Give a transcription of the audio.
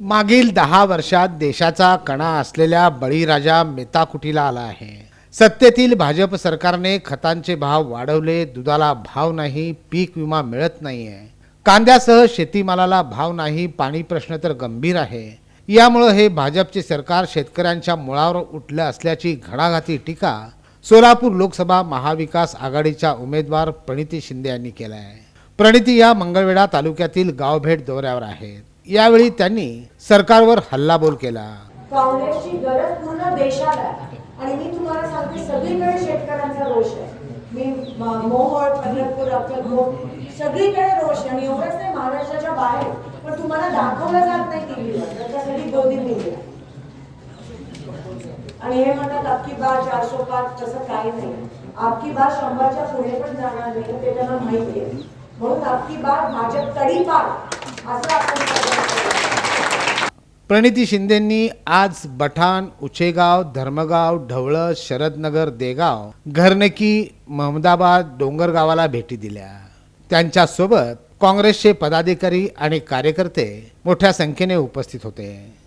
मागील दहा वर्षात देशाचा कणा असलेल्या बळीराजा मेताकुटीला आला आहे. सत्तेतील भाजप सरकारने खतांचे भाव वाढवले दुधाला भाव नाही पीक विमा मिळत नाहीये. कांद्यासह शेतीमालाला भाव नाही पाणी प्रश्न तर गंभीर आहे. यामुळं हे भाजपचे सरकार शेतकऱ्यांच्या मुळावर उठलं असल्याची घणाघाती टीका सोलापूर लोकसभा महाविकास आघाडीच्या उमेदवार प्रणिती शिंदे यांनी केला आहे प्रणिती या मंगळवेढा तालुक्यातील गावभेट दौऱ्यावर आहेत. यावेळी त्यांनी सरकारवर हल्लाबोल केला. काँग्रेसची गरज पूर्ण देशाला आहे. आणि मी तुम्हाला सांगते सगळीकडे शेतकऱ्यांचा रोष आहे. मी मोहोळ पंढरपूर अक्कलकोट सगळीकडे रोष आहे. आणि एवढंच नाही महाराष्ट्राच्या बाहेर. पण तुम्हाला दाखवलं जात नाही टीव्हीवर त्याच्यासाठी गोदी निघाला आणि हे म्हणतात आपकी बा चारशे पाच तसं काही नाही. आपकी बा शंभरच्या पुढे पण जाणार नाही ते त्यांना माहिती आहे. म्हणून आपकी बा भाजप तडी तडीपार. असं आपण प्रणिती शिंदेंनी आज बठाण उचेगाव धर्मगाव ढवळ शरदनगर देगाव घरनकी महमदाबाद डोंगरगावाला भेटी दिल्या. त्यांच्यासोबत काँग्रेसचे पदाधिकारी आणि कार्यकर्ते मोठ्या संख्येने उपस्थित होते.